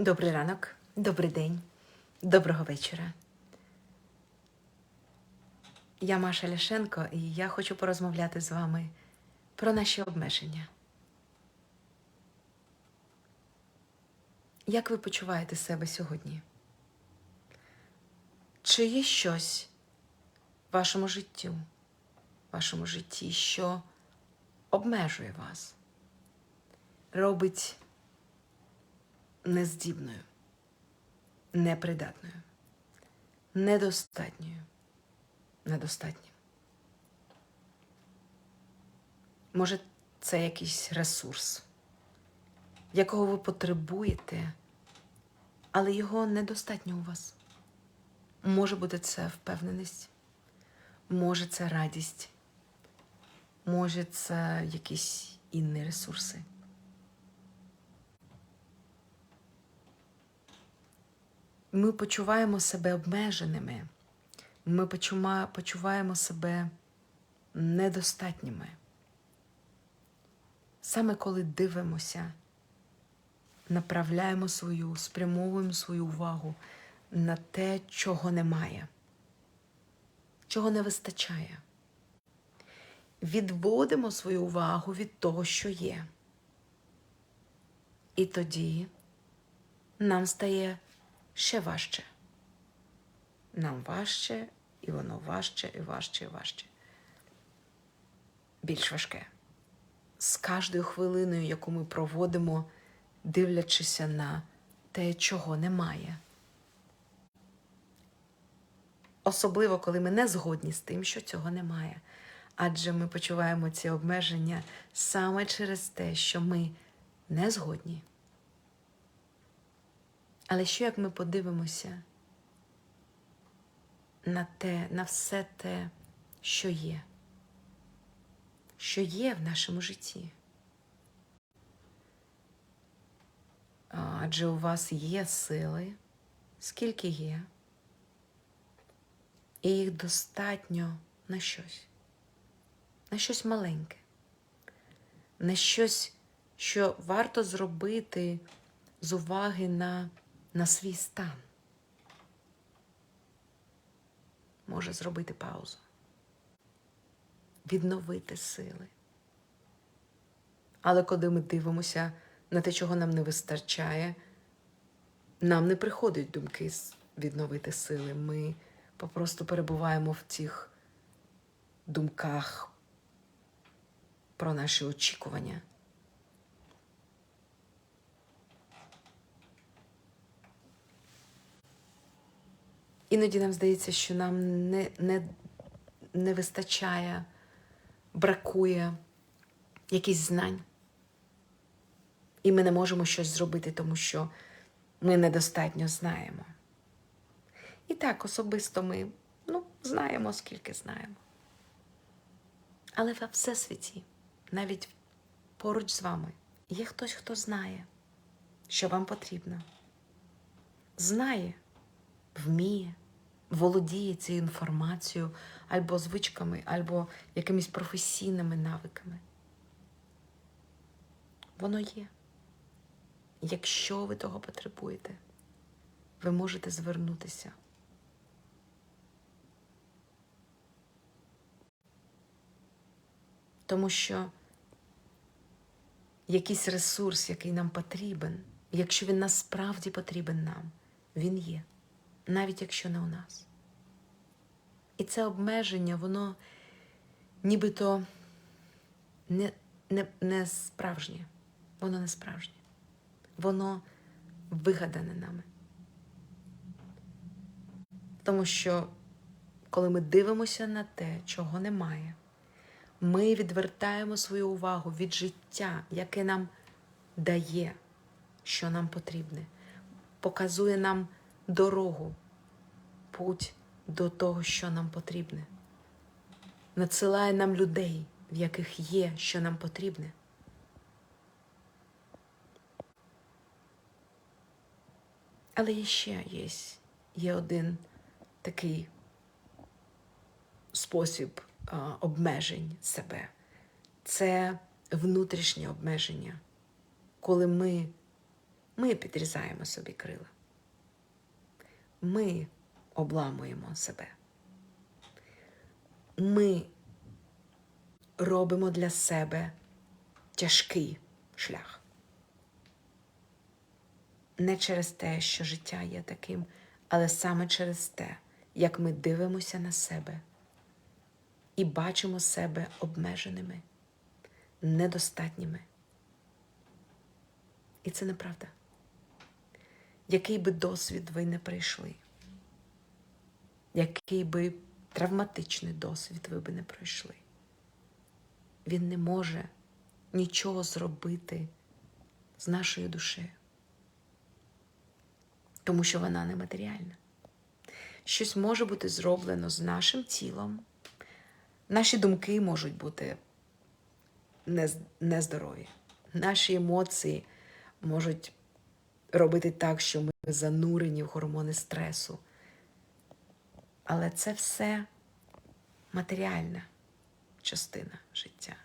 Добрий ранок, добрий день, доброго вечора. Я Маша Ляшенко, і я хочу порозмовляти з вами про наші обмеження. Як ви почуваєте себе сьогодні? Чи є щось в вашому життю, вашому житті, що обмежує вас, робить нездібною, непридатною, недостатньою, недостатнім. Може, це якийсь ресурс, якого ви потребуєте, але його недостатньо у вас. Може бути це впевненість, може це радість, може це якісь інші ресурси. Ми почуваємо себе обмеженими, ми почуваємо себе недостатніми. Саме коли дивимося, направляємо свою, спрямовуємо свою увагу на те, чого немає, чого не вистачає. Відводимо свою увагу від того, що є. І тоді нам стає ще важче. Нам важче, і воно важче, і важче, і важче. Більш важке. З кожною хвилиною, яку ми проводимо, дивлячися на те, чого немає. Особливо, коли ми не згодні з тим, що цього немає. Адже ми почуваємо ці обмеження саме через те, що ми не згодні. Але що як ми подивимося на те, на все те, що є, що є в нашому житті? Адже у вас є сили, скільки є, і їх достатньо на щось, на щось маленьке, на щось, що варто зробити з уваги на, на свій стан. Може зробити паузу, відновити сили. Але коли ми дивимося на те, чого нам не вистачає, нам не приходять думки відновити сили. Ми попросту перебуваємо в цих думках про наші очікування. Іноді нам здається, що нам не, не, не вистачає, бракує якихось знань. І ми не можемо щось зробити, тому що ми недостатньо знаємо. І так, особисто ми ну, знаємо, скільки знаємо. Але во всесвіті, навіть поруч з вами, є хтось, хто знає, що вам потрібно. Знає, вміє, володіє цією інформацією або звичками, або якимись професійними навиками. Воно є. Якщо ви того потребуєте, ви можете звернутися. Тому що якийсь ресурс, який нам потрібен, якщо він насправді потрібен нам, він є, навіть якщо не у нас. І це обмеження, воно нібито не, не, не справжнє. Воно не справжнє. Воно вигадане нами. Тому що, коли ми дивимося на те, чого немає, ми відвертаємо свою увагу від життя, яке нам дає, що нам потрібне, показує нам дорогу, путь до того, що нам потрібне, надсилає нам людей, в яких є, що нам потрібне. Але є ще є, є один такий спосіб а, обмежень себе. Це внутрішнє обмеження, коли ми Ми підрізаємо собі крила. Ми обламуємо себе. Ми робимо для себе тяжкий шлях. Не через те, що життя є таким, але саме через те, як ми дивимося на себе і бачимо себе обмеженими, недостатніми. І це неправда. Який би досвід ви не пройшли, який би травматичний досвід ви би не пройшли, він не може нічого зробити з нашою душею, тому що вона нематеріальна. Щось може бути зроблено з нашим тілом, наші думки можуть бути нездорові, наші емоції можуть робити так, що ми занурені в гормони стресу. Але це все матеріальна частина життя.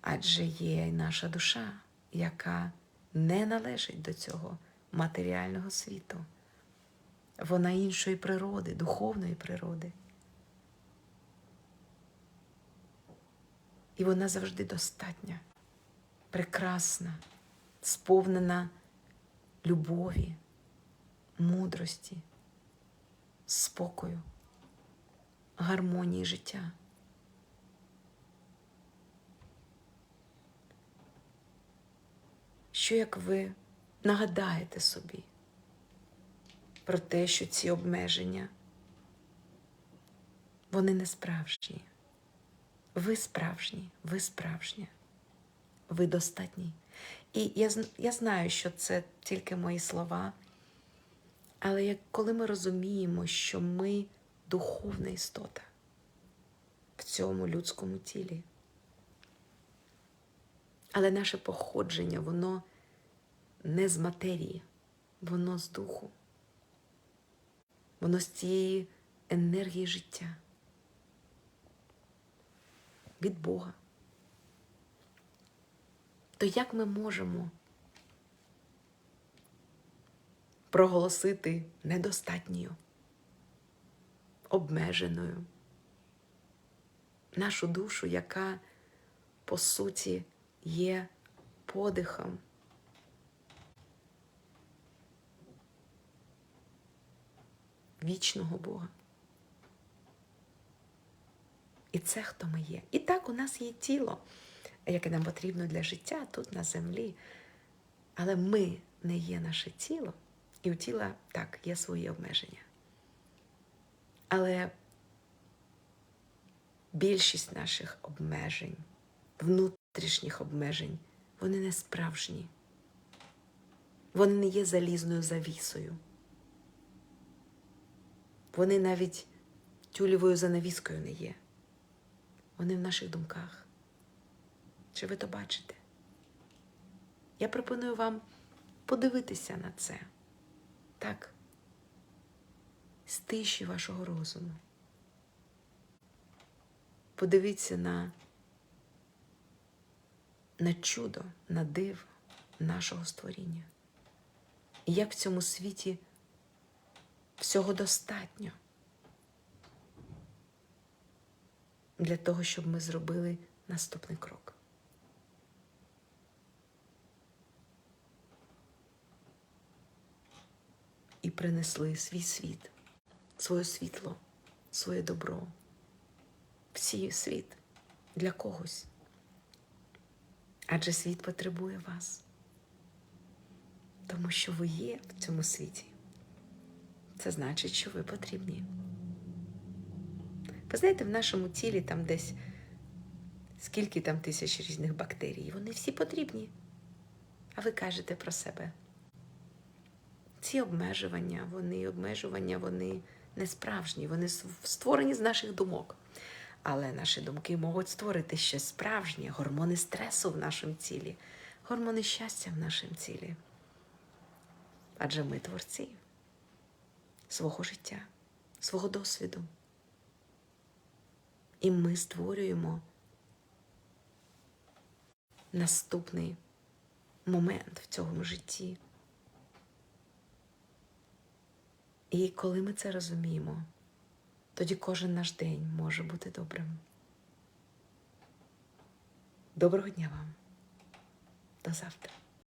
Адже є і наша душа, яка не належить до цього матеріального світу. Вона іншої природи, духовної природи. І вона завжди достатня, прекрасна, сповнена любові, мудрості, спокою, гармонії життя. Що як ви нагадаєте собі про те, що ці обмеження, вони не справжні. Ви справжні, ви справжня, ви достатні. І я, я знаю, що це тільки мої слова, але як коли ми розуміємо, що ми духовна істота в цьому людському тілі, але наше походження, воно не з матерії, воно з духу, воно з цієї енергії життя від Бога. То як ми можемо проголосити недостатньою, обмеженою нашу душу, яка по суті є подихом? Вічного Бога. І це хто ми є. І так у нас є тіло, яке нам потрібно для життя тут на землі. Але ми не є наше тіло, і у тіла так є свої обмеження. Але більшість наших обмежень, внутрішніх обмежень, вони не справжні. Вони не є залізною завісою. Вони навіть тюлєвою занавіскою не є. Вони в наших думках. Чи ви то бачите? Я пропоную вам подивитися на це. Так. З тиші вашого розуму. Подивіться на, на чудо, на диво нашого створіння. І як в цьому світі всього достатньо. для того, щоб ми зробили наступний крок. І принесли свій світ, своє світло, своє добро, всій світ для когось. Адже світ потребує вас, тому що ви є в цьому світі. Це значить, що ви потрібні. Ви знаєте, в нашому тілі там десь скільки там тисяч різних бактерій, вони всі потрібні. А ви кажете про себе. Ці обмежування, вони обмежування, вони не справжні, вони створені з наших думок. Але наші думки можуть створити щось справжнє, гормони стресу в нашому тілі, гормони щастя в нашому тілі. Адже ми творці свого життя, свого досвіду. І ми створюємо наступний момент в цьому житті, І коли ми це розуміємо, тоді кожен наш день може бути добрим. Доброго дня вам. До завтра.